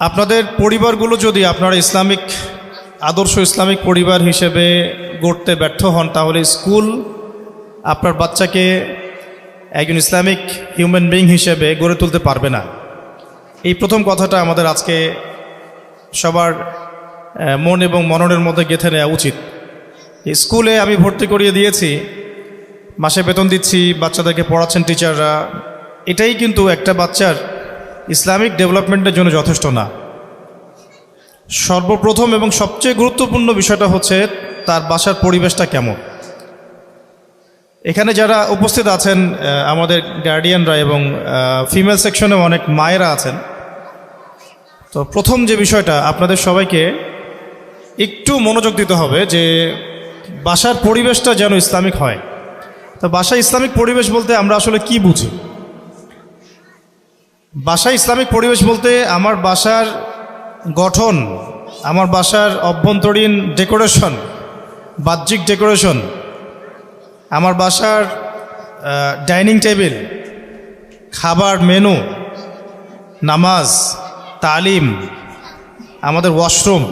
আপনাদের পরিবারগুলো যদি আপনারা ইসলামিক, আদর্শ ইসলামিক পরিবার হিসেবে গড়তে ব্যর্থ হন, তাহলে স্কুল আপনার বাচ্চাকে একজন ইসলামিক হিউম্যান বিং হিসেবে গড়ে তুলতে পারবে না। এই প্রথম কথাটা আমাদের আজকে সবার মন এবং মননের মধ্যে গেঁথে নেওয়া উচিত। স্কুলে আমি ভর্তি করিয়ে দিয়েছি, মাসে বেতন দিচ্ছি, বাচ্চাদেরকে পড়াচ্ছেন টিচাররা। এটাই কিন্তু একটা বাচ্চার ইসলামিক ডেভেলপমেন্টের জন্য যথেষ্ট না। সর্বপ্রথম এবং সবচেয়ে গুরুত্বপূর্ণ বিষয়টা হচ্ছে তার বাসার পরিবেশটা কেমন। এখানে যারা উপস্থিত আছেন আমাদের গার্ডিয়ানরা এবং ফিমেল সেকশনে অনেক মায়েরা আছেন। তো প্রথম যে বিষয়টা, আপনাদের সবাইকে একটু মনোযোগ দিতে হবে যে বাসার পরিবেশটা যেন ইসলামিক হয়। তো বাসা ইসলামিক পরিবেশ বলতে আমরা আসলে কি বুঝি? বাসা ইসলামিক পরিবেশ বলতে আমার বাসার গঠন, আমার বাসার অভ্যন্তরীণ ডেকোরেশন বাহ্যিক ডেকোরেশন আমার বাসার ডাইনিং টেবিল খাবার মেনু নামাজ, তালিম, আমাদের ওয়াশরুম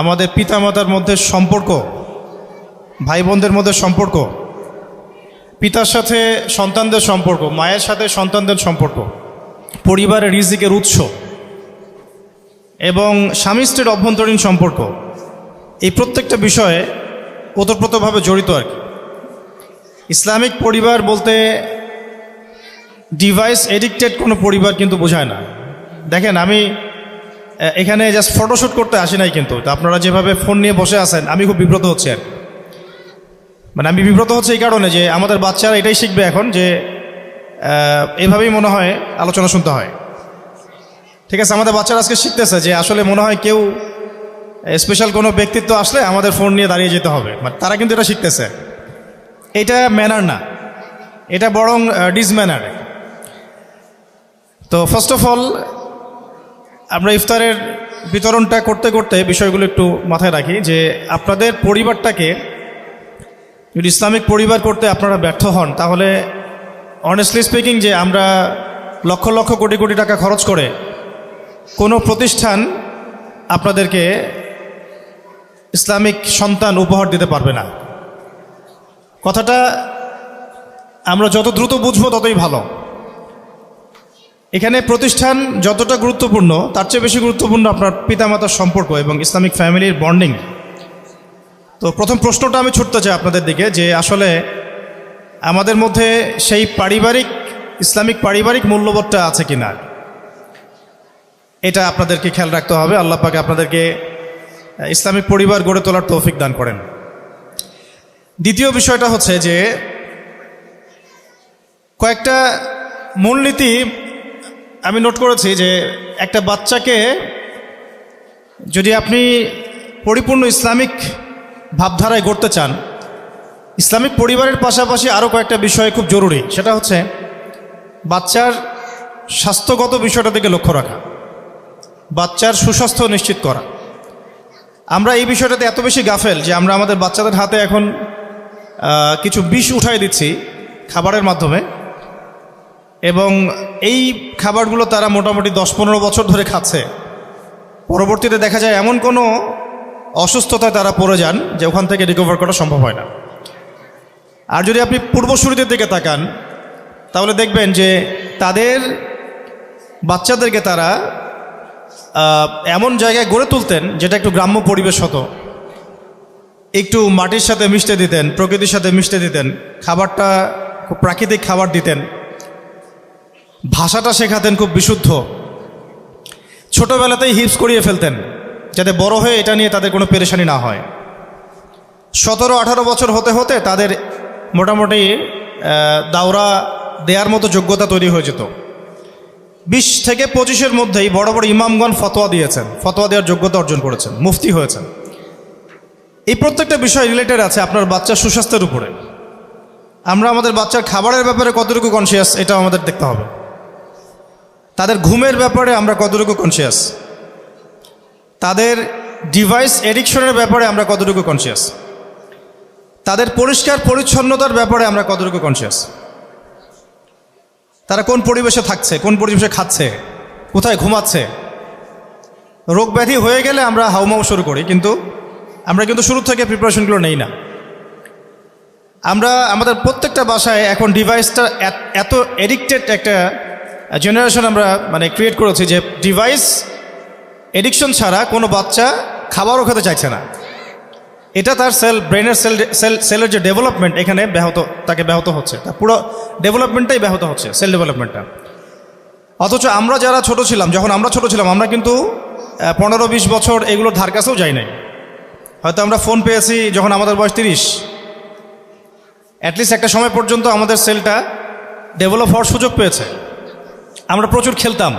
আমাদের পিতামাতার মধ্যে সম্পর্ক ভাই বোনদের মধ্যে সম্পর্ক, পিতার সাথে সন্তানদের সম্পর্ক, মায়ের সাথে সন্তানদের সম্পর্ক। পরিবারের রিজিকের উৎস এবং স্বামী স্ত্রীর অভ্যন্তরীণ সম্পর্ক। এই প্রত্যেকটা বিষয়ে ওতপ্রোতভাবে জড়িত আর কি। ইসলামিক পরিবার বলতে ডিভাইস এডিক্টেড কোনো পরিবার কিন্তু বোঝায় না। দেখেন, আমি এখানে জাস্ট ফটোশ্যুট করতে আসি নাই কিন্তু। আপনারা যেভাবে ফোন নিয়ে বসে আছেন, আমি খুব বিব্রত হচ্ছি আর মানে আমি বিব্রত হচ্ছে এই কারণে যে আমাদের বাচ্চারা এটাই শিখবে এখন যে এভাবেই মনে হয় আলোচনা শুনতে হয়। ঠিক আছে, আমাদের বাচ্চারা আজকে শিখতেছে যে আসলে মনে হয় কেউ স্পেশাল কোনো ব্যক্তিত্ব আসলে আমাদের ফোন নিয়ে দাঁড়িয়ে যেতে হবে। মানে তারা কিন্তু এটা শিখতেছে। এটা ম্যানার না। এটা বরং ডিসম্যানার তো ফার্স্ট অফ অল আমরা ইফতারের বিতরণটা করতে করতে বিষয়গুলো একটু মাথায় রাখি যে আপনাদের পরিবারটাকে যদি ইসলামিক পরিবার করতে আপনারা ব্যর্থ হন, তাহলে অনেস্টলি স্পিকিং যে আমরা লক্ষ লক্ষ কোটি কোটি টাকা খরচ করে কোনো প্রতিষ্ঠান আপনাদেরকে ইসলামিক সন্তান উপহার দিতে পারবে না। কথাটা আমরা যত দ্রুত বুঝব ততই ভালো। এখানে প্রতিষ্ঠান যতটা গুরুত্বপূর্ণ, তার চেয়ে বেশি গুরুত্বপূর্ণ আপনার পিতামাতার সম্পর্ক এবং ইসলামিক ফ্যামিলির বন্ডিং। তো প্রথম প্রশ্নটা আমি ছুটতে চাই আপনাদের দিকে যে আসলে আমাদের মধ্যে সেই পারিবারিক, ইসলামিক পারিবারিক মূল্যবোধটা আছে কি না এটা আপনাদেরকে খেয়াল রাখতে হবে। আল্লাহ পাকে আপনাদেরকে ইসলামিক পরিবার গড়ে তোলার তৌফিক দান করেন। দ্বিতীয় বিষয়টা হচ্ছে যে, কয়েকটা মূলনীতি আমি নোট করেছি যে একটা বাচ্চাকে যদি আপনি পরিপূর্ণ ইসলামিক ভাবধারায় গড়তে চান ইসলামিক পরিবারের পাশাপাশি আরও কয়েকটা বিষয় খুব জরুরি। সেটা হচ্ছে বাচ্চার স্বাস্থ্যগত বিষয়টা দিকে লক্ষ্য রাখা। বাচ্চার সুস্বাস্থ্য নিশ্চিত করা। আমরা এই বিষয়টাতে এত বেশি গাফেল যে আমরা আমাদের বাচ্চাদের হাতে এখন কিছু বিষ উঠাই দিচ্ছি খাবারের মাধ্যমে। এবং এই খাবারগুলো তারা মোটামুটি দশ পনেরো বছর ধরে খাচ্ছে। পরবর্তীতে দেখা যায় এমন কোনো অসুস্থতায় তারা পড়ে যান যে ওখান থেকে রিকভার করা সম্ভব হয় না। আর যদি আপনি পূর্বসূরিদের দিকে তাকান, তাহলে দেখবেন যে তাদের বাচ্চাদেরকে তারা এমন জায়গায় গড়ে তুলতেন যেটা একটু গ্রাম্য পরিবেশ হতো। একটু মাটির সাথে মিশতে দিতেন, প্রকৃতির সাথে মিশতে দিতেন, খাবারটা খুব প্রাকৃতিক খাবার দিতেন। ভাষাটা শেখাতেন খুব বিশুদ্ধ। ছোটোবেলাতেই হিপস করিয়ে ফেলতেন, যাতে বড় হয়ে এটা নিয়ে তাদের কোনো পেরেশানি না হয়। সতেরো আঠারো বছর হতে হতে তাদের মোটামুটি দাওরা দেওয়ার মতো যোগ্যতা তৈরি হয়ে যেত বিশ থেকে পঁচিশের মধ্যেই বড় বড় ইমামগণ ফতোয়া দিয়েছেন, ফতোয়া দেওয়ার যোগ্যতা অর্জন করেছেন, মুফতি হয়েছেন। এই প্রত্যেকটা বিষয় রিলেটেড আছে আপনার বাচ্চার সুস্বাস্থ্যের উপরে। আমরা আমাদের বাচ্চার খাবারের ব্যাপারে কতটুকু কনসিয়াস এটা আমাদের দেখতে হবে। তাদের ঘুমের ব্যাপারে আমরা কতটুকু কনসিয়াস তাদের ডিভাইস এডিকশনের ব্যাপারে আমরা কতটুকু কনসিয়াস তাদের পরিষ্কার পরিচ্ছন্নতার ব্যাপারে আমরা কতটুকু কনসিয়াস তারা কোন পরিবেশে থাকছে, কোন পরিবেশে খাচ্ছে, কোথায় ঘুমাচ্ছে? রোগ ব্যাধি হয়ে গেলে আমরা হাউমাউ শুরু করি, কিন্তু আমরা কিন্তু শুরু থেকে প্রিপারেশনগুলো নেই না। আমরা, আমাদের প্রত্যেকটা বাসায় এখন ডিভাইসটা এত- এডিক্টেড একটা জেনারেশন আমরা মানে ক্রিয়েট করেছি যে ডিভাইস এডিকশন ছাড়া কোনো বাচ্চা খাবারও খেতে চাইছে না। এটা তার সেল ব্রেনের সেল সেল সেলের যে ডেভেলপমেন্ট এখানে ব্যাহত, তাকে ব্যাহত হচ্ছে। তার পুরো ডেভেলপমেন্টটাই ব্যাহত হচ্ছে সেল ডেভেলপমেন্টটা অথচ আমরা যারা ছোট ছিলাম, যখন আমরা ছোট ছিলাম, আমরা কিন্তু পনেরো বিশ বছর এগুলোর ধার কাছেও যাই নাই। হয়তো আমরা ফোন পেয়েছি যখন আমাদের বয়স তিরিশ। অ্যাটলিস্ট একটা সময় পর্যন্ত আমাদের সেলটা ডেভেলপ হওয়ার সুযোগ পেয়েছে। আমরা প্রচুর খেলতাম,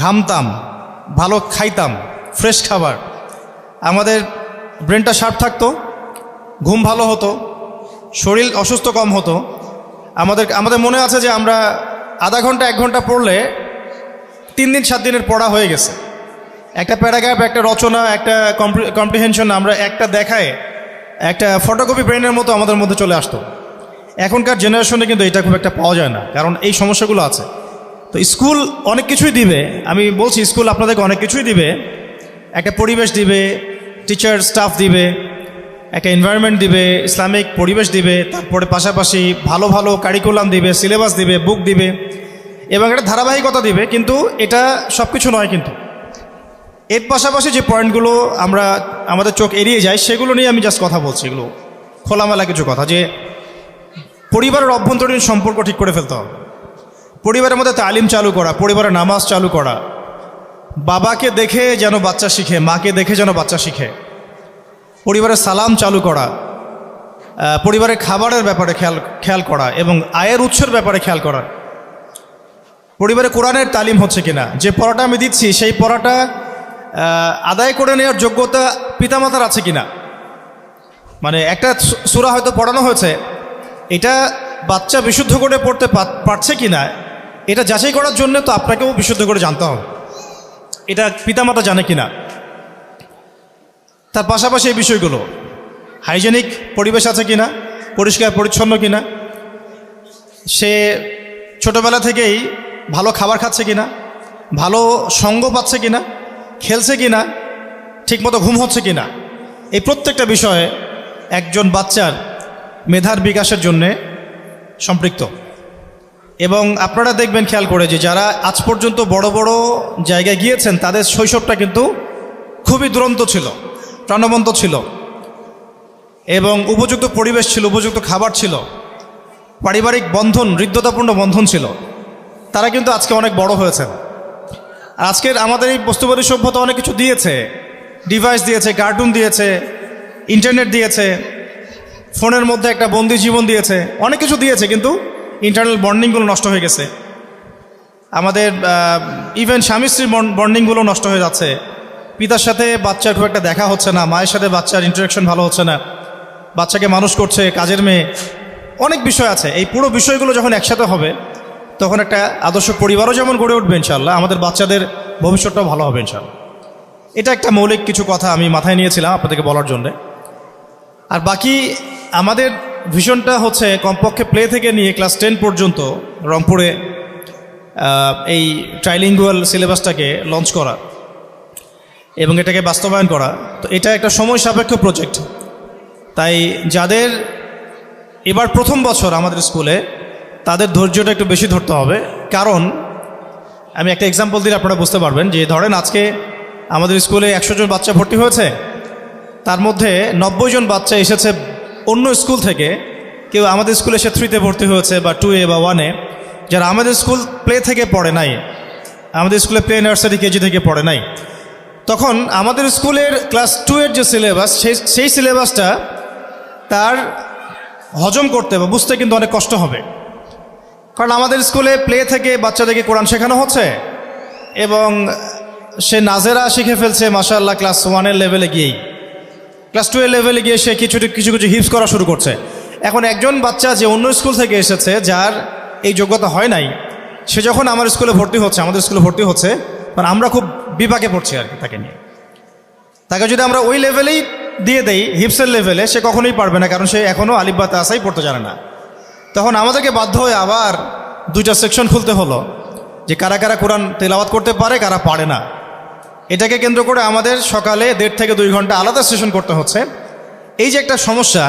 ঘামতাম, ভালো খাইতাম ফ্রেশ খাবার। আমাদের ব্রেনটা শার্প থাকতো, ঘুম ভালো হতো, শরীর অসুস্থ কম হতো। আমাদের আমাদের মনে আছে যে আমরা আধা ঘণ্টা, এক ঘণ্টা পড়লে তিন দিন, সাত দিনের পড়া হয়ে গেছে। একটা প্যারাগ্রাফ, একটা রচনা, একটা কম্প্রিহেনশন আমরা একটা দেখায়, একটা ফটোকপি ব্রেনের মতো আমাদের মধ্যে চলে আসতো। এখনকার জেনারেশনে কিন্তু এটা খুব একটা পাওয়া যায় না, কারণ এই সমস্যাগুলো আছে। তো স্কুল অনেক কিছুই দিবে, আমি বলছি স্কুল আপনাদেরকে অনেক কিছুই দিবে, একটা পরিবেশ দিবে টিচার স্টাফ দিবে, একটা এনভায়রনমেন্ট দিবে, ইসলামিক পরিবেশ দিবে, তারপরে পাশাপাশি ভালো ভালো কারিকুলাম দিবে সিলেবাস দিবে বুক দিবে, এবং একটা ধারাবাহিকতা দিবে, কিন্তু এটা সব কিছু নয় কিন্তু। এর পাশাপাশি যে পয়েন্টগুলো আমরা, আমাদের চোখ এড়িয়ে যাই সেগুলো নিয়ে আমি জাস্ট কথা বলছি এগুলো। খোলামেলা কিছু কথা, যে পরিবারের অভ্যন্তরীণ সম্পর্ক ঠিক করে ফেলতে হবে। পরিবারের মধ্যে তালিম চালু করা, পরিবারের নামাজ চালু করা বাবাকে দেখে যেন বাচ্চা শিখে, মাকে দেখে যেন বাচ্চা শিখে। পরিবারের সালাম চালু করা পরিবারের খাবারের ব্যাপারে খেয়াল খেয়াল করা এবং আয়ের উৎসের ব্যাপারে খেয়াল করা। পরিবারে কোরআনের তালিম হচ্ছে কিনা, যে পড়াটা আমি দিচ্ছি, সেই পড়াটা আদায় করে নেওয়ার যোগ্যতা পিতামাতার আছে কিনা। মানে একটা সূরা হয়তো পড়ানো হয়েছে, এটা বাচ্চা বিশুদ্ধ করে পড়তে পারছে কিনা, এটা যাচাই করার জন্য তো আপনাকেও বিশুদ্ধ করে জানতে হবে। এটা পিতামাতা জানে কিনা? তার পাশাপাশি এই বিষয়গুলো হাইজেনিক পরিবেশ আছে কিনা, পরিষ্কার, পরিচ্ছন্ন কিনা, সে ছোটবেলা থেকেই ভালো খাবার খাচ্ছে কিনা, ভালো সঙ্গ পাচ্ছে কিনা, খেলছে কিনা, ঠিকমতো ঘুম হচ্ছে কিনা, এই প্রত্যেকটা বিষয়ে একজন বাচ্চার মেধার বিকাশের জন্যে সম্পৃক্ত। এবং আপনারা দেখবেন, খেয়াল করে যে যারা আজ পর্যন্ত বড় বড় জায়গায় গিয়েছেন, তাদের শৈশবটা কিন্তু খুবই দুরন্ত ছিল, প্রাণবন্ত ছিল এবং উপযুক্ত পরিবেশ ছিল, উপযুক্ত খাবার ছিল, পারিবারিক বন্ধন, হৃদ্যতাপূর্ণ বন্ধন ছিল। তারা কিন্তু আজকে অনেক বড় হয়েছেন। আজকের আমাদের এই বস্তুবাদী সভ্যতা অনেক কিছু দিয়েছে। ডিভাইস দিয়েছে, কার্টুন দিয়েছে, ইন্টারনেট দিয়েছে, ফোনের মধ্যে একটা বন্দি জীবন দিয়েছে, অনেক কিছু দিয়েছে, কিন্তু ইন্টারনাল বন্ডিংগুলো নষ্ট হয়ে গেছে। আমাদের ইভেন স্বামী স্ত্রীর বন্ডিংগুলো নষ্ট হয়ে যাচ্ছে। পিতার সাথে বাচ্চার খুব একটা দেখা হচ্ছে না, মায়ের সাথে বাচ্চার ইন্টারাকশন ভালো হচ্ছে না। বাচ্চাকে মানুষ করছে, কাজের মেয়ে। অনেক বিষয় আছে। এই পুরো বিষয়গুলো যখন একসাথে হবে, তখন একটা আদর্শ পরিবারও যেমন গড়ে উঠবে ইনশাল্লাহ আমাদের বাচ্চাদের ভবিষ্যৎটাও ভালো হবে ইনশাল্লাহ এটা একটা মৌলিক কিছু কথা আমি মাথায় নিয়েছিলাম আপনাদেরকে বলার জন্যে। আর বাকি আমাদের ভিশনটা হচ্ছে কমপক্ষে প্লে থেকে নিয়ে ক্লাস টেন পর্যন্ত রংপুরে এই ট্রাইলিঙ্গুয়াল সিলেবাসটাকে লঞ্চ করা এবং এটাকে বাস্তবায়ন করা। তো এটা একটা সময় সাপেক্ষ প্রজেক্ট তাই যাদের এবার প্রথম বছর আমাদের স্কুলে, তাদের ধৈর্যটা একটু বেশি ধরতে হবে। কারণ, আমি একটা এক্সাম্পল দিলে আপনারা বুঝতে পারবেন যে, ধরেন আজকে আমাদের স্কুলে একশো জন বাচ্চা ভর্তি হয়েছে, তার মধ্যে নব্বই জন বাচ্চা এসেছে অন্য স্কুল থেকে কেউ আমাদের স্কুলে সে থ্রিতে ভর্তি হয়েছে বা টু এ বা ওয়ানে যারা আমাদের স্কুল প্লে থেকে পড়ে নাই, আমাদের স্কুলে প্লে নার্সারি কেজি থেকে পড়ে নাই, তখন আমাদের স্কুলের ক্লাস টু এর যে সিলেবাস সেই সেই সিলেবাসটা তার হজম করতে বা বুঝতে কিন্তু অনেক কষ্ট হবে। কারণ আমাদের স্কুলে প্লে থেকে বাচ্চাদেরকে কোরআন শেখানো হচ্ছে এবং সে নাজেরা শিখে ফেলছে মাসাল্লাহ ক্লাস ওয়ানের লেভেলে গিয়েই। ক্লাস টু এর লেভেলে গিয়ে সে কিছু কিছু কিছু হিপস করা শুরু করছে। এখন একজন বাচ্চা যে অন্য স্কুল থেকে এসেছে, যার এই যোগ্যতা হয় নাই, সে যখন আমার স্কুলে ভর্তি হচ্ছে, আমাদের স্কুলে ভর্তি হচ্ছে মানে আমরা খুব বিপাকে পড়ছি আর কি তাকে নিয়ে। তাকে যদি আমরা ওই লেভেলেই দিয়ে দেই হিপসের লেভেলে সে কখনোই পারবে না, কারণ সে এখনও আলিব্বাতে আসাই পড়তে জানে না। তখন আমাদেরকে বাধ্য হয়ে আবার দুইটা সেকশন খুলতে হলো, যে কারা কারা কোরআন তেলাওয়াত করতে পারে, কারা পারে না। এটাকে কেন্দ্র করে আমাদের সকালে দেড় থেকে দুই ঘণ্টা আলাদা সেশন করতে হচ্ছে। এই যে একটা সমস্যা,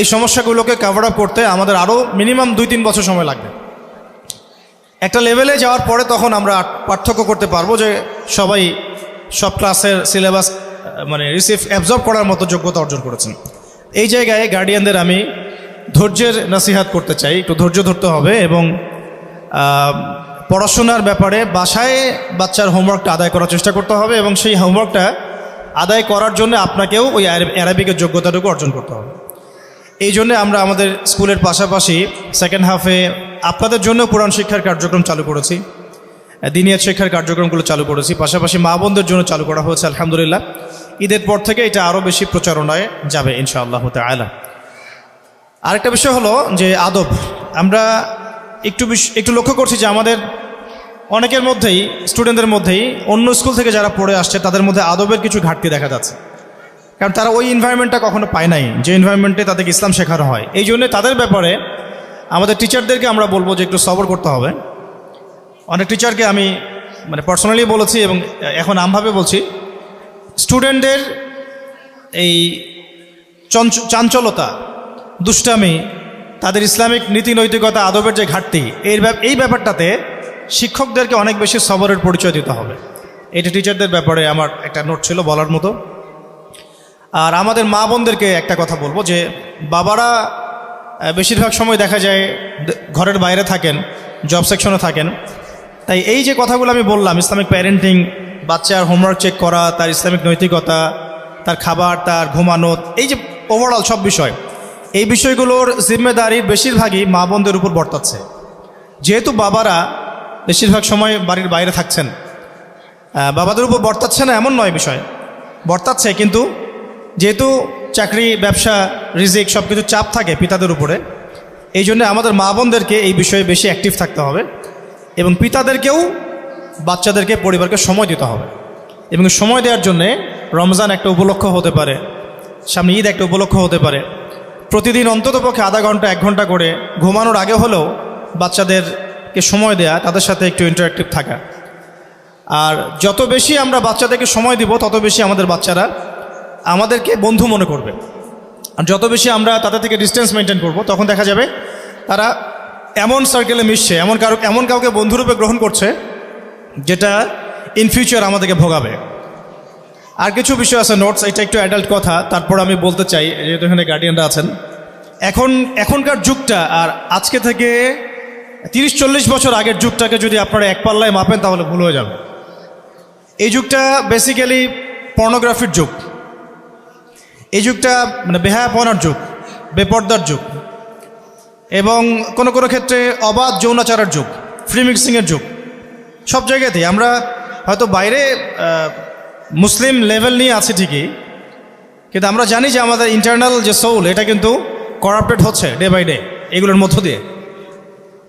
এই সমস্যাগুলোকে কাভার আপ করতে আমাদের আরও মিনিমাম দুই তিন বছর সময় লাগবে। একটা লেভেলে যাওয়ার পরে তখন আমরা পার্থক্য করতে পারব যে সবাই সব ক্লাসের সিলেবাস মানে রিসিভ অ্যাবজর্ব করার মতো যোগ্যতা অর্জন করেছেন। এই জায়গায় গার্ডিয়ানদের আমি ধৈর্যের নাসিহাত করতে চাই, একটু ধৈর্য ধরতে হবে এবং পড়াশোনার ব্যাপারে বাসায় বাচ্চার হোমওয়ার্কটা আদায় করার চেষ্টা করতে হবে এবং সেই হোমওয়ার্কটা আদায় করার জন্য আপনাকেও ওই অ্যারাব- অ্যারাবিকের যোগ্যতাটুকু অর্জন করতে হবে। এই জন্য আমরা আমাদের স্কুলের পাশাপাশি সেকেন্ড হাফে আপনাদের জন্য কোরআন শিক্ষার কার্যক্রম চালু করেছি, দিনিয়াত শিক্ষার কার্যক্রমগুলো চালু করেছি, পাশাপাশি মা বোনদের জন্য চালু করা হয়েছে, আলহামদুলিল্লাহ। ঈদের পর থেকে এটা আরও বেশি প্রচারণায় যাবে ইনশাআল্লাহ তালা আরেকটা বিষয় হলো যে আদব, আমরা একটু একটু লক্ষ্য করছি যে আমাদের অনেকের মধ্যেই স্টুডেন্টদের মধ্যেই, অন্য স্কুল থেকে যারা পড়ে আসছে, তাদের মধ্যে আদবের কিছু ঘাটতি দেখা যাচ্ছে। কারণ তারা ওই এনভায়রনমেন্টটা কখনো পায় নাই, যে এনভায়রনমেন্টে তাদেরকে ইসলাম শেখানো হয়। এই জন্য তাদের ব্যাপারে আমাদের টিচারদেরকে আমরা বলব যে একটু সবর করতে হবে। অনেক টিচারকে আমি মানে পার্সোনালি বলেছি এবং এখন আমভাবে বলছি স্টুডেন্টদের এই চঞ্চ- চাঞ্চলতা, দুষ্টামি তাদের ইসলামিক নীতি নৈতিকতা আদবের যে ঘাটতি, এই ব্যাপ- এই ব্যাপারটাতে শিক্ষকদেরকে অনেক বেশি সবরের পরিচয় দিতে হবে। এটা টিচারদের ব্যাপারে আমার একটা নোট ছিল বলার মতো। আর আমাদের মা বোনদেরকে একটা কথা বলব যে, বাবারা বেশিরভাগ সময় দেখা যায় ঘরের বাইরে থাকেন জব সেকশনে থাকেন। তাই এই যে কথাগুলো আমি বললাম, ইসলামিক প্যারেন্টিং বাচ্চার হোমওয়ার্ক চেক করা, তার ইসলামিক নৈতিকতা, তার খাবার, তার ঘুমানো, এই যে ওভারঅল সব বিষয় এই বিষয়গুলোর জিম্মেদারির বেশিরভাগই মা বোনদের উপর বর্তাচ্ছে। যেহেতু বাবারা বেশিরভাগ সময় বাড়ির বাইরে থাকছেন বাবাদের উপর বর্তাচ্ছে না এমন নয় বিষয়। বর্তাচ্ছে কিন্তু যেহেতু চাকরি, ব্যবসা, রিজিক সব কিছু চাপ থাকে পিতাদের উপরে, এই জন্য আমাদের মা বোনদেরকে এই বিষয়ে বেশি অ্যাক্টিভ থাকতে হবে এবং পিতাদেরকেও বাচ্চাদেরকে, পরিবারকে সময় দিতে হবে। এবং সময় দেওয়ার জন্যে রমজান একটা উপলক্ষ হতে পারে, সামনে ঈদ একটা উপলক্ষ হতে পারে। প্রতিদিন অন্ততপক্ষে আধা ঘণ্টা, এক ঘণ্টা করে ঘুমানোর আগে হলেও বাচ্চাদেরকে সময় দেয়া, তাদের সাথে একটু ইন্টারাক্টিভ থাকা। আর যত বেশি আমরা বাচ্চাদেরকে সময় দিব, তত বেশি আমাদের বাচ্চারা আমাদেরকে বন্ধু মনে করবে। আর যত বেশি আমরা তাদের থেকে ডিস্টেন্স মেনটেন করব, তখন দেখা যাবে তারা এমন সার্কেলে মিশছে, এমন কারও, এমন কাউকে বন্ধুরূপে গ্রহণ করছে, যেটা ইন ফিউচার আমাদেরকে ভোগাবে। আর কিছু বিষয় আছে নোটস এটা একটু অ্যাডাল্ট কথা, তারপর আমি বলতে চাই যেহেতু এখানে গার্ডিয়ানরা আছেন। এখন, এখনকার যুগটা, আর আজকে থেকে তিরিশ, চল্লিশ বছর আগের যুগটাকে যদি আপনারা এক পাল্লায় মাপেন, তাহলে ভুল হয়ে যাবে। এই যুগটা বেসিক্যালি পর্নোগ্রাফির যুগ। এই যুগটা মানে বেহায়াপনার যুগ, বেপর্দার যুগ। এবং কোনো কোনো ক্ষেত্রে অবাধ যৌনাচারের যুগ ফ্রি মিক্সিংয়ের যুগ। সব জায়গাতেই আমরা হয়তো বাইরে মুসলিম লেভেল নিয়ে আছে ঠিকই, কিন্তু আমরা জানি যে আমাদের ইন্টারনাল যে সোল এটা কিন্তু করাপ্টেড হচ্ছে ডে বাই ডে এগুলোর মধ্য দিয়ে।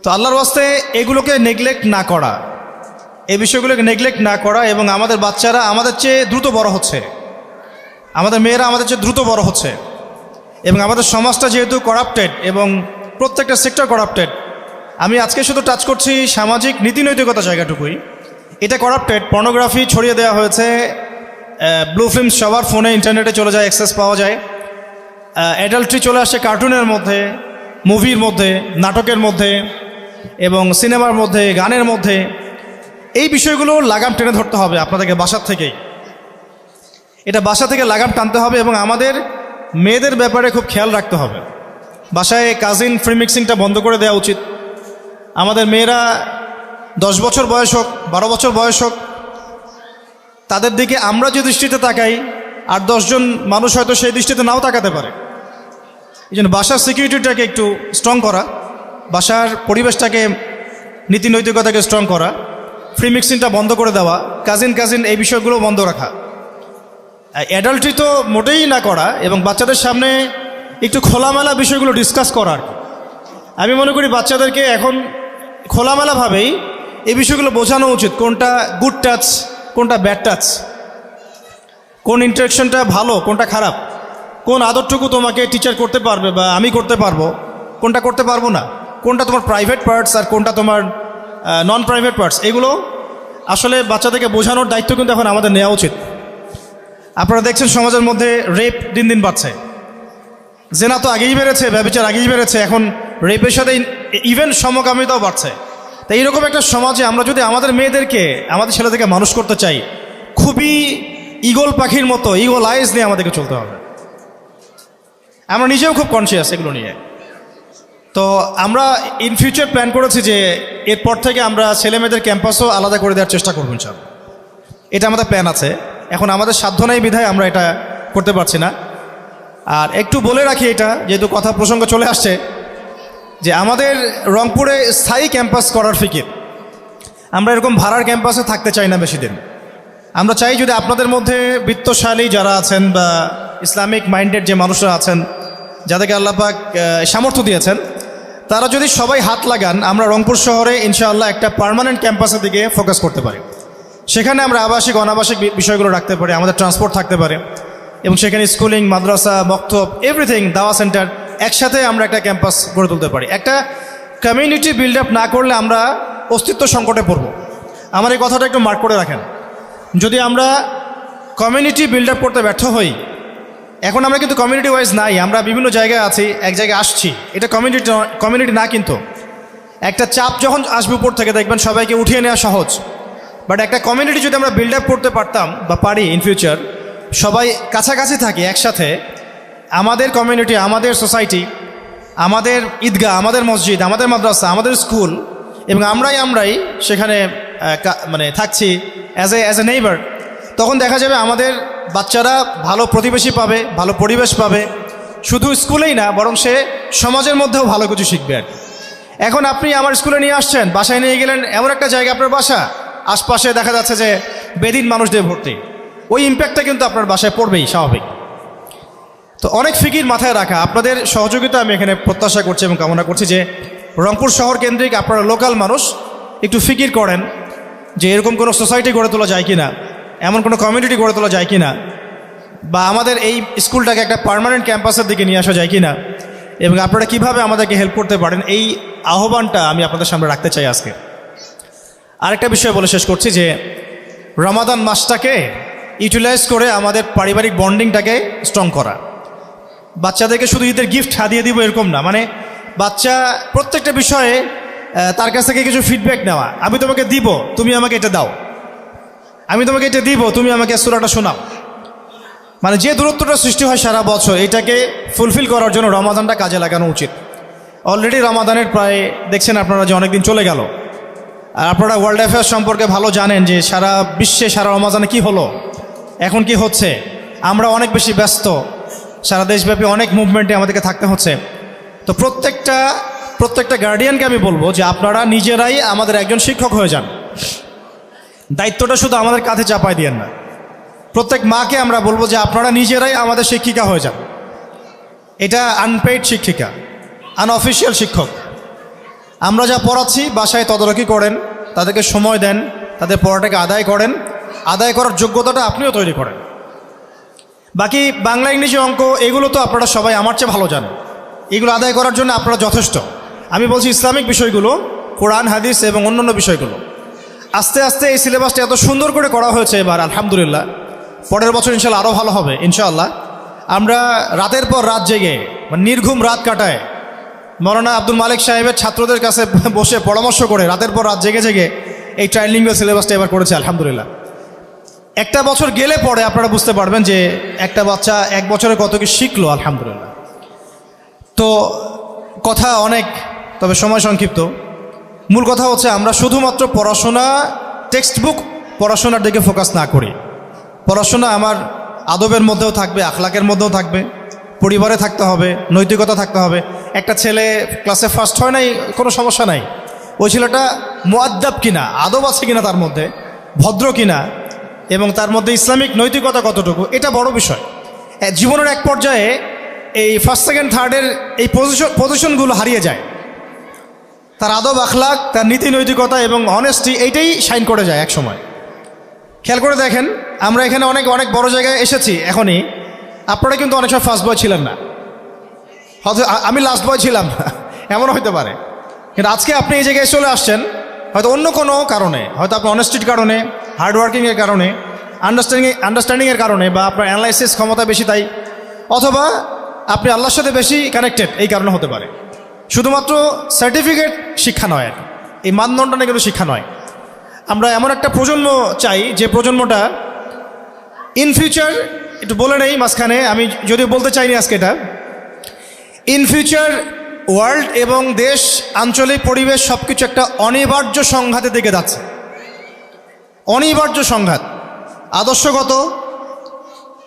তো আল্লাহর ওয়াস্তে এগুলোকে নেগলেক্ট না করা, এই বিষয়গুলোকে নেগলেক্ট না করা এবং আমাদের বাচ্চারা আমাদের চেয়ে দ্রুত বড় হচ্ছে, আমাদের মেয়েরা আমাদের চেয়ে দ্রুত বড় হচ্ছে এবং আমাদের সমাজটা যেহেতু করাপ্টেড এবং প্রত্যেকটা সেক্টর করাপ্টেড আমি আজকে শুধু টাচ করছি সামাজিক নীতি নৈতিকতা জায়গাটুকুই। এটা করাপ্টেড পর্নোগ্রাফি ছড়িয়ে দেওয়া হয়েছে ব্লু ফিল্ম সবার ফোনে ইন্টারনেটে চলে যায় অ্যাক্সেস পাওয়া যায়। অ্যাডাল্ট্রি চলে আসে কার্টুনের মধ্যে মুভির মধ্যে, নাটকের মধ্যে, এবং সিনেমার মধ্যে, গানের মধ্যে। এই বিষয়গুলো লাগাম টেনে ধরতে হবে আপনাদেরকে বাসার থেকেই। এটা বাসা থেকে লাগাম টানতে হবে এবং আমাদের মেয়েদের ব্যাপারে খুব খেয়াল রাখতে হবে। বাসায় কাজিন ফ্রি মিক্সিংটা বন্ধ করে দেওয়া উচিত। আমাদের মেয়েরা দশ বছর বয়স হোক, বারো বছর বয়স হোক তাদের দিকে আমরা যে দৃষ্টিতে তাকাই, আর দশজন মানুষ হয়তো সেই দৃষ্টিতে নাও তাকাতে পারে। এই জন্য বাসার সিকিউরিটিটাকে একটু স্ট্রং করা, বাসার পরিবেশটাকে নীতি নৈতিকতাকে স্ট্রং করা ফ্রি মিক্সিংটা বন্ধ করে দেওয়া কাজিন কাজিন এই বিষয়গুলো বন্ধ রাখা। অ্যাডাল্ট্রি তো মোটেই না করা, এবং বাচ্চাদের সামনে একটু খোলামেলা বিষয়গুলো ডিসকাস করা আর আমি মনে করি বাচ্চাদেরকে এখন খোলামেলাভাবেই এই বিষয়গুলো বোঝানো উচিত, কোনটা গুড টাচ কোনটা ব্যাড টাচ কোন ইন্টারেকশনটা ভালো, কোনটা খারাপ? কোন আদরটুকু তোমাকে টিচার করতে পারবে বা আমি করতে পারব? কোনটা করতে পারব না? কোনটা তোমার প্রাইভেট পার্টস আর কোনটা তোমার নন প্রাইভেট পার্টস এগুলো আসলে বাচ্চাদেরকে বোঝানোর দায়িত্ব কিন্তু এখন আমাদের নেওয়া উচিত। আপনারা দেখছেন সমাজের মধ্যে রেপ দিন দিন বাড়ছে। জেনা তো আগেই বেড়েছে, ব্যবচার আগেই বেড়েছে, এখন রেপের সাথে ইভেন সমকামিতাও বাড়ছে। তাই এইরকম একটা সমাজে আমরা যদি আমাদের মেয়েদেরকে, আমাদের ছেলেদেরকে মানুষ করতে চাই, খুবই ইগল পাখির মতো ইগল আইস নিয়ে আমাদেরকে চলতে হবে। আমরা নিজেও খুব কনসিয়াস এগুলো নিয়ে। তো আমরা ইন ফিউচার প্ল্যান করেছি যে এরপর থেকে আমরা ছেলে মেয়েদের ক্যাম্পাসও আলাদা করে দেওয়ার চেষ্টা করব সব এটা আমাদের প্ল্যান আছে। এখন আমাদের সাধ্য নেই বিধায় আমরা এটা করতে পারছি না। আর একটু বলে রাখি এটা, যেহেতু কথা প্রসঙ্গ চলে আসছে যে আমাদের রংপুরে স্থায়ী ক্যাম্পাস করার ফিকির। আমরা এরকম ভাড়ার ক্যাম্পাসে থাকতে চাই না বেশি দিন। আমরা চাই যদি আপনাদের মধ্যে বিত্তশালী যারা আছেন বা ইসলামিক মাইন্ডেড যে মানুষরা আছেন, যাদেরকে আল্লাপাক সামর্থ্য দিয়েছেন, তারা যদি সবাই হাত লাগান, আমরা রংপুর শহরে ইনশাআল্লাহ একটা পার্মানেন্ট ক্যাম্পাসের দিকে ফোকাস করতে পারি। সেখানে আমরা আবাসিক, অনাবাসিক বিষয়গুলো রাখতে পারি, আমাদের ট্রান্সপোর্ট থাকতে পারে, এবং সেখানে স্কুলিং মাদ্রাসা, মক্তব এভরিথিং দাওয়া সেন্টার একসাথে আমরা একটা ক্যাম্পাস গড়ে তুলতে পারি। একটা কমিউনিটি বিল্ড আপ না করলে আমরা অস্তিত্ব সংকটে পড়ব। আমার এই কথাটা একটু মার্ক করে রাখেন। যদি আমরা কমিউনিটি বিল্ড আপ করতে ব্যর্থ হই, এখন আমরা কিন্তু কমিউনিটি ওয়াইজ নাই, আমরা বিভিন্ন জায়গায় আছি, এক জায়গায় আসছি, এটা কমিউনিটি কমিউনিটি না কিন্তু। একটা চাপ যখন আসবে উপর থেকে দেখবেন সবাইকে উঠিয়ে নেওয়া সহজ। বাট একটা কমিউনিটি যদি আমরা বিল্ড আপ করতে পারতাম বা পারি ইন ফিউচার সবাই কাছাকাছি থাকি একসাথে আমাদের কমিউনিটি আমাদের সোসাইটি আমাদের ঈদগাহ, আমাদের মসজিদ, আমাদের মাদ্রাসা, আমাদের স্কুল এবং আমরাই আমরাই সেখানে মানে থাকছি as a as a neighbour তখন দেখা যাবে আমাদের বাচ্চারা ভালো প্রতিবেশী পাবে, ভালো পরিবেশ পাবে। শুধু স্কুলেই না, বরং সে সমাজের মধ্যেও ভালো কিছু শিখবে আর এখন আপনি আমার স্কুলে নিয়ে আসছেন, বাসায় নিয়ে গেলেন এমন একটা জায়গা, আপনার বাসা। আশপাশে দেখা যাচ্ছে যে বেদিন মানুষদের ভর্তি। ওই ইম্প্যাক্টটা কিন্তু আপনার বাসায় পড়বেই, স্বাভাবিক। তো অনেক ফিকির মাথায় রাখা। আপনাদের সহযোগিতা আমি এখানে প্রত্যাশা করছি এবং কামনা করছি যে রংপুর শহর কেন্দ্রিক আপনারা লোকাল মানুষ একটু ফিকির করেন যে এরকম কোনো সোসাইটি গড়ে তোলা যায় কি না এমন কোনো কমিউনিটি গড়ে তোলা যায় কি না বা আমাদের এই স্কুলটাকে একটা পার্মানেন্ট ক্যাম্পাসের দিকে নিয়ে আসা যায় কি না এবং আপনারা কীভাবে আমাদেরকে হেল্প করতে পারেন, এই আহ্বানটা আমি আপনাদের সামনে রাখতে চাই আজকে। আরেকটা বিষয় বলে শেষ করছি যে রমাদান মাসটাকে ইউটিলাইজ করে আমাদের পারিবারিক বন্ডিংটাকে স্ট্রং করা। বাচ্চাদেরকে শুধু ঈদের গিফট হাদিয়ে দিব এরকম না। মানে বাচ্চা প্রত্যেকটা বিষয়ে তার কাছ থেকে কিছু ফিডব্যাক নেওয়া। আমি তোমাকে দিব, তুমি আমাকে এটা দাও। আমি তোমাকে এটা দিব, তুমি আমাকে সুরাটা শোনাও। মানে যে দূরত্বটা সৃষ্টি হয় সারা বছর, এটাকে ফুলফিল করার জন্য রমাদানটা কাজে লাগানো উচিত। অলরেডি রমাদানের প্রায়, দেখছেন আপনারা যে অনেকদিন চলে গেল। আর আপনারা ওয়ার্ল্ড অ্যাফেয়ার্স সম্পর্কে ভালো জানেন যে সারা বিশ্বে, সারা রমাজানে কি হলো? এখন কি হচ্ছে? আমরা অনেক বেশি ব্যস্ত। সারা দেশব্যাপী অনেক মুভমেন্টে আমাদেরকে থাকতে হচ্ছে। তো প্রত্যেকটা প্রত্যেকটা গার্ডিয়ানকে আমি বলব যে আপনারা নিজেরাই আমাদের একজন শিক্ষক হয়ে যান। দায়িত্বটা শুধু আমাদের কাঁধে চাপায় দিয়েন না। প্রত্যেক মাকে আমরা বলব যে আপনারা নিজেরাই আমাদের শিক্ষিকা হয়ে যান। এটা আনপেইড শিক্ষিকা আনঅফিসিয়াল শিক্ষক। আমরা যা পড়াচ্ছি, বাসায় তদারকি করেন, তাদেরকে সময় দেন, তাদের পড়াটাকে আদায় করেন। আদায় করার যোগ্যতাটা আপনিও তৈরি করেন। বাকি বাংলা ইংরেজি অঙ্ক, এগুলো তো আপনারা সবাই আমার চেয়ে ভালো জানেন। এগুলো আদায় করার জন্য আপনারা যথেষ্ট। আমি বলছি ইসলামিক বিষয়গুলো, কোরআন, হাদিস এবং অন্যান্য বিষয়গুলো। আস্তে আস্তে এই সিলেবাসটা এত সুন্দর করে করা হয়েছে এবার, আলহামদুলিল্লাহ। পরের বছর ইনশাল্লাহ আরও ভালো হবে ইনশাআল্লাহ আমরা রাতের পর রাত জেগে মানে নির্ঘুম রাত কাটায়, মৌলানা আব্দুল মালিক সাহেবের ছাত্রদের কাছে বসে পরামর্শ করে রাতের পর রাত জেগে জেগে এই ট্রাইলিঙ্গুয়াল সিলেবাসটা এবার করেছে, আলহামদুলিল্লাহ। একটা বছর গেলে পরে আপনারা বুঝতে পারবেন যে একটা বাচ্চা এক বছরে কত কি শিখলো, আলহামদুলিল্লাহ। তো কথা অনেক, তবে সময় সংক্ষিপ্ত। মূল কথা হচ্ছে আমরা শুধুমাত্র পড়াশোনা টেক্সট বুক পড়াশোনার দিকে ফোকাস না করি। পড়াশোনা আমার আদবের মধ্যেও থাকবে, আখলাকের মধ্যেও থাকবে। পরিবারে থাকতে হবে, নৈতিকতা থাকতে হবে। একটা ছেলে ক্লাসে ফার্স্ট হয় নাই, কোনো সমস্যা নাই। ওই ছেলেটা মোয়াদ্দাব কিনা, আদব আছে কিনা তার মধ্যে, ভদ্র কিনা এবং তার মধ্যে ইসলামিক নৈতিকতা কতটুকু, এটা বড় বিষয়। জীবনের এক পর্যায়ে এই ফার্স্ট সেকেন্ড থার্ডের এই পজিশন পজিশনগুলো হারিয়ে যায়। তার আদব, আখলাক, তার নীতি, নৈতিকতা এবং অনেস্টি এইটাই সাইন করে যায় এক সময় খেয়াল করে দেখেন, আমরা এখানে অনেক অনেক বড় জায়গায় এসেছি এখনই। আপনারা কিন্তু অনেক সময় ফার্স্ট বয় ছিলেন না। হয়তো আমি লাস্ট বয় ছিলাম না। এমনও হতে পারে। কিন্তু আজকে আপনি এই জায়গায় চলে আসছেন হয়তো অন্য কোনো কারণে, হয়তো আপনার অনেস্টির কারণে হার্ডওয়ার্কিংয়ের কারণে আন্ডারস্ট্যান্ডিং আন্ডারস্ট্যান্ডিংয়ের কারণে বা আপনার অ্যানালাইসিস ক্ষমতা বেশি তাই, অথবা আপনি আল্লাহর সাথে বেশি কানেক্টেড এই কারণে হতে পারে শুধুমাত্র সার্টিফিকেট শিক্ষা নয় আর। এই মানদণ্ডটা কিন্তু শিক্ষা নয় আমরা এমন একটা প্রজন্ম চাই, যে প্রজন্মটা ইন ফিউচার একটু বলে নেই মাঝখানে, আমি যদিও বলতে চাইনি আজকে এটা ইন ফিউচার ওয়ার্ল্ড এবং দেশ, আঞ্চলিক পরিবেশ সব কিছু একটা অনিবার্য সংঘাতের দিকে যাচ্ছে। অনিবার্য সংঘাত। আদর্শগত,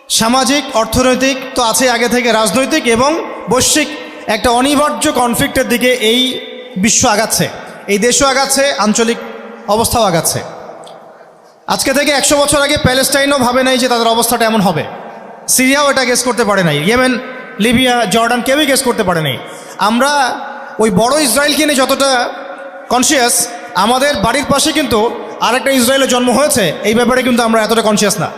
সামাজিক, অর্থনৈতিক তো আছে আগে থেকে রাজনৈতিক এবং বৈশ্বিক একটা অনিবার্য কনফ্লিক্টের দিকে এই বিশ্ব আগাচ্ছে। এই দেশও আগাচ্ছে, আঞ্চলিক অবস্থাও আগাচ্ছে। আজকে থেকে একশো বছর আগে প্যালেস্টাইনও ভাবে নাই যে তাদের অবস্থাটা এমন হবে। সিরিয়াও এটা গেস করতে পারে নাই। ইয়েমেন লিবিয়া, জর্ডান কেউই গেস করতে পারেনি। আমরা ওই বড় ইসরায়েলকে নিয়ে যতটা কনসিয়াস আমাদের বাড়ির পাশে কিন্তু আরেকটা ইসরায়েলের জন্ম হয়েছে, এই ব্যাপারে কিন্তু আমরা এতটা কনসিয়াস না।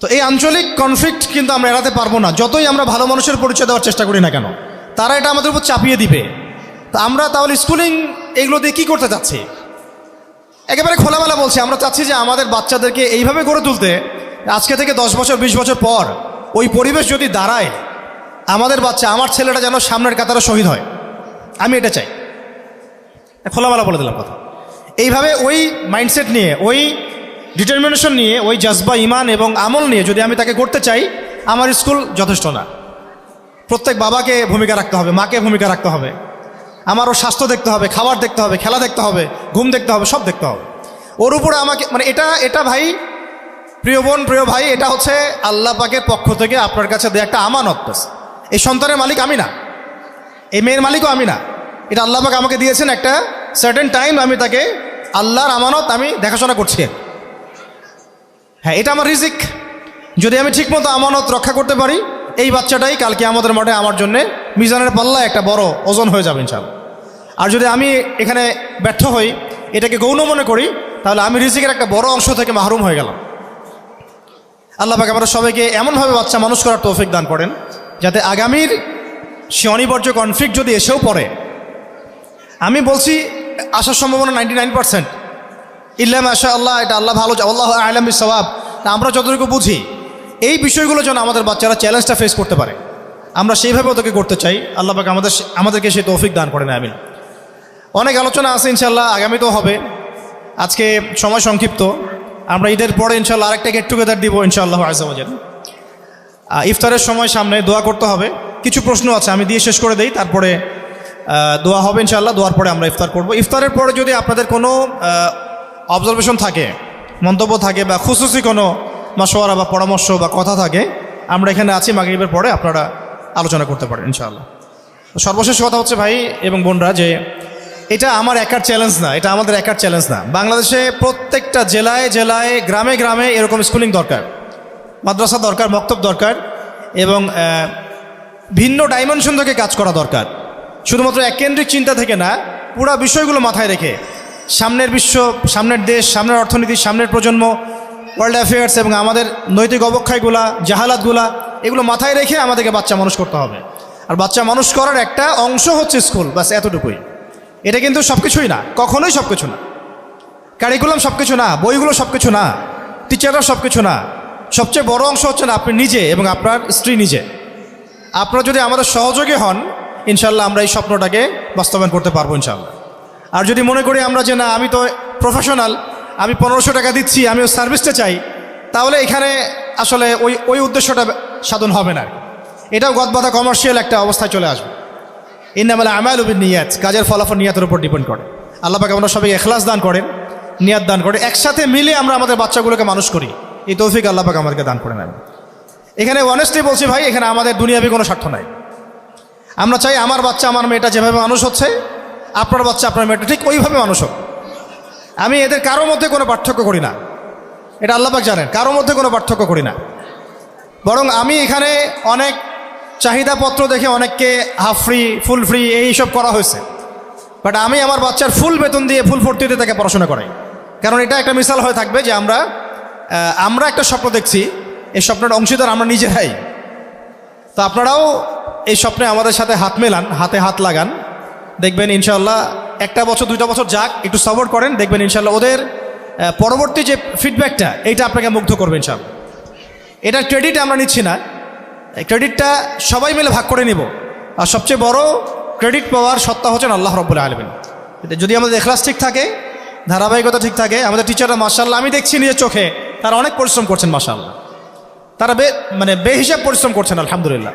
তো এই আঞ্চলিক কনফ্লিক্ট কিন্তু আমরা এড়াতে পারব না, যতই আমরা ভালো মানুষের পরিচয় দেওয়ার চেষ্টা করি না কেন। তারা এটা আমাদের উপর চাপিয়ে দিবে। তা আমরা তাহলে স্কুলিং এগুলো দিয়ে কী করতে চাচ্ছি? একেবারে খোলামেলা বলছি, আমরা চাচ্ছি যে আমাদের বাচ্চাদেরকে এইভাবে গড়ে তুলতে আজকে থেকে দশ বছর, বিশ বছর পর ওই পরিবেশ যদি দাঁড়ায়, আমাদের বাচ্চা, আমার ছেলেটা যেন সামনের কাতারে শহীদ হয়। আমি এটা চাই। খোলামেলা বলে দিলাম কথা। এইভাবে ওই মাইন্ডসেট নিয়ে, ওই ডিটারমিনেশন নিয়ে, ওই জজবা ইমান এবং আমল নিয়ে যদি আমি তাকে করতে চাই, আমার স্কুল যথেষ্ট না। প্রত্যেক বাবাকে ভূমিকা রাখতে হবে, মাকে ভূমিকা রাখতে হবে। আমারও স্বাস্থ্য দেখতে হবে, খাবার দেখতে হবে, খেলা দেখতে হবে, ঘুম দেখতে হবে, সব দেখতে হবে। ওর উপরে আমাকে মানে এটা এটা ভাই প্রিয় বোন, প্রিয় ভাই, এটা হচ্ছে আল্লাহ পাকের পক্ষ থেকে আপনার কাছে দেয়া একটা আমানত এই সন্তানের মালিক আমি না। এই মেয়ের মালিকও আমি না। এটা আল্লাহ পাক আমাকে দিয়েছেন একটা সার্টেন টাইম আমি তাকে আল্লাহর আমানত আমি দেখাশোনা করছি। হ্যাঁ এটা আমার রিজিক। যদি আমি ঠিকমতো আমানত রক্ষা করতে পারি, এই বাচ্চাটাই কালকে আমাদের মাঠে আমার জন্যে মিজানের পাল্লা একটা বড় ওজন হয়ে যাবে ইনশাল আর যদি আমি এখানে ব্যর্থ হই, এটাকে গৌণ মনে করি, তাহলে আমি রিজিকের একটা বড় অংশ থেকে মাহরুম হয়ে গেলাম। আল্লাহ পাক আমরা সবাইকে এমনভাবে বাচ্চা মানুষ করার তৌফিক দান করেন, যাতে আগামীর সে অনিবার্য কনফ্লিক্ট যদি এসেও পড়ে, আমি বলছি আসার সম্ভাবনা নাইনটি নাইন পার্সেন্ট ইল্লা মাশা আল্লাহ, এটা আল্লাহ ভালো, আল্লাহ আলম সবাব আমরা যতটুকু বুঝি, এই বিষয়গুলো যেন আমাদের বাচ্চারা চ্যালেঞ্জটা ফেস করতে পারে। আমরা সেইভাবে ওদেরকে করতে চাই। আল্লাহ আমাদের আমাদেরকে সেই তৌফিক দান করেন, আমিন। অনেক আলোচনা আছে ইনশাল্লাহ আগামীতেও হবে। আজকে সময় সংক্ষিপ্ত। আমরা ঈদের পরে ইনশাল্লাহ আরেকটা গেট টুগেদার দিব ইনশাআল্লাহ আজাবাজান ইফতারের সময় সামনে দোয়া করতে হবে। কিছু প্রশ্ন আছে, আমি দিয়ে শেষ করে দেই, তারপরে দোয়া হবে ইনশাআল্লাহ, দোয়ার পরে আমরা ইফতার করব। ইফতারের পরে যদি আপনাদের কোনো অবজারভেশন থাকে, মন্তব্য থাকে বা খুশুসি কোনো মশওয়ারা বা পরামর্শ বা কথা থাকে, আমরা এখানে আছি মাগরিবের পরে, আপনারা আলোচনা করতে পারেন ইনশাআল্লাহ। সর্বশেষ কথা হচ্ছে ভাই এবং বোনরা যে এটা আমার একার চ্যালেঞ্জ না, এটা আমাদের একার চ্যালেঞ্জ না। বাংলাদেশে প্রত্যেকটা জেলায় জেলায়, গ্রামে গ্রামে এরকম স্কুলিং দরকার। মাদ্রাসা দরকার, মক্তব দরকার এবং ভিন্ন ডাইমেনশন থেকে কাজ করা দরকার। শুধুমাত্র এককেন্দ্রিক চিন্তা থেকে না, পুরা বিষয়গুলো মাথায় রেখে সামনের বিশ্ব, সামনের দেশ, সামনের অর্থনীতি, সামনের প্রজন্ম ওয়ার্ল্ড অ্যাফেয়ার্স এবং আমাদের নৈতিক অবক্ষয়গুলা, জাহালাতগুলা, এগুলো মাথায় রেখে আমাদেরকে বাচ্চা মানুষ করতে হবে। আর বাচ্চা মানুষ করার একটা অংশ হচ্ছে স্কুল বাস এতটুকুই। এটা কিন্তু সব কিছুই না, কখনোই সব কিছু না। কারিকুলাম সব কিছু না, বইগুলো সব কিছু না টিচাররা সব কিছু না। সবচেয়ে বড় অংশ হচ্ছে না আপনি নিজে এবং আপনার স্ত্রী নিজে। আপনারা যদি আমাদের সহযোগী হন ইনশাল্লাহ আমরা এই স্বপ্নটাকে বাস্তবায়ন করতে পারব ইনশাল্লাহ আর যদি মনে করি আমরা যে না, আমি তো প্রফেশনাল আমি পনেরোশো টাকা দিচ্ছি আমি ওই সার্ভিসটা চাই, তাহলে এখানে আসলে ওই ওই উদ্দেশ্যটা সাধন হবে না এটাও গদবাধা কমার্শিয়াল একটা অবস্থায় চলে আসবে। ইন্নামাল আমাল উবিন নিয়াত কাজের ফলাফল নিয়াতের উপর ডিপেন্ড করে। আল্লাহ পাকে আমরা সবাই এখলাস দান করেন, নিয়াত দান করে একসাথে মিলে আমরা আমাদের বাচ্চাগুলোকে মানুষ করি। এই তৌফিক আল্লাহ পাকে আমাদেরকে দান করে নেন। এখানে অনেস্টলি বলছি ভাই, এখানে আমাদের দুনিয়াবি কোনো স্বার্থ নাই। আমরা চাই আমার বাচ্চা, আমার মেয়েটা যেভাবে মানুষ হচ্ছে, আপনার বাচ্চা, আপনার মেয়েটা ঠিক ওইভাবে মানুষ হোক। আমি এদের কারোর মধ্যে কোনো পার্থক্য করি না। এটা আল্লাপাক জানেন, কারোর মধ্যে কোনো পার্থক্য করি না। বরং আমি এখানে অনেক চাহিদাপত্র দেখে অনেককে হাফ ফ্রি ফুল ফ্রি এইসব করা হয়েছে। বাট আমি আমার বাচ্চার ফুল বেতন দিয়ে ফুল ভর্তিতে তাকে পড়াশোনা করাই। কারণ এটা একটা মিসাল হয়ে থাকবে যে আমরা আমরা একটা স্বপ্ন দেখছি, এই স্বপ্নের অংশীদার আমরা নিজেরাই। তো আপনারাও এই স্বপ্নে আমাদের সাথে হাত মেলান, হাতে হাত লাগান। দেখবেন ইনশাল্লাহ একটা বছর, দুইটা বছর যাক, একটু সাপোর্ট করেন, দেখবেন ইনশাল্লাহ ওদের পরবর্তী যে ফিডব্যাকটা এইটা আপনাকে মুগ্ধ করবে ইনশাল্লাহ এটার ক্রেডিট আমরা নিচ্ছি না। ক্রেডিটটা সবাই মিলে ভাগ করে নিব। আর সবচেয়ে বড় ক্রেডিট পাওয়ার সত্তা হচ্ছেন আল্লাহ রব্বুল আলমিন। যদি আমাদের এখলাস ঠিক থাকে, ধারাবাহিকতা ঠিক থাকে, আমাদের টিচাররা মার্শাল্লাহ আমি দেখছি নিজের চোখে, তারা অনেক পরিশ্রম করছেন মার্শাল্লাহ তারা বে মানে বেহিসাব পরিশ্রম করছেন, আলহামদুলিল্লাহ।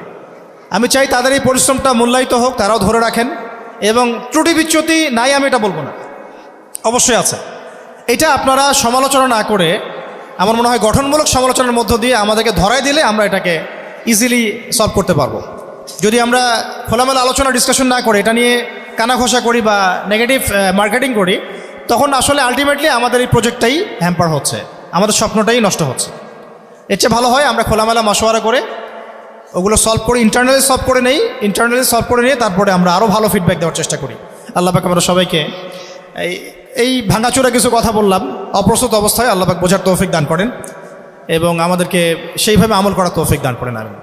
আমি চাই তাদের এই পরিশ্রমটা মূল্যায়িত হোক, তারাও ধরে রাখেন। এবং ত্রুটি বিচ্যুতি নাই, আমি এটা বলব না। অবশ্যই আছে। এটা আপনারা সমালোচনা না করে, আমার মনে হয় গঠনমূলক সমালোচনার মধ্য দিয়ে আমাদেরকে ধরাই দিলে আমরা এটাকে ইজিলি সলভ করতে পারব। যদি আমরা খোলামেলা আলোচনা ডিসকাশন না করে, এটা নিয়ে কানাঘষা করি বা নেগেটিভ মার্কেটিং করি, তখন আসলে আলটিমেটলি আমাদের এই প্রজেক্টটাই হ্যাম্পার হচ্ছে। আমাদের স্বপ্নটাই নষ্ট হচ্ছে। এর চেয়ে ভালো হয় আমরা খোলামেলা মশওয়ারা করে, ওগুলো সলভ করে ইন্টারনালি সলভ করে নেই ইন্টারনালি সলভ করে নিয়ে তারপরে আমরা আরও ভালো ফিডব্যাক দেওয়ার চেষ্টা করি। আল্লাহ পাক আমরা সবাইকে এই এই ভাঙাচোরা কিছু কথা বললাম, অপ্রস্তুত অবস্থায় আল্লাহ পাক বোঝার তৌফিক দান করেন। এবং আমাদেরকে সেইভাবে আমল করার তৌফিক দান করেন আমি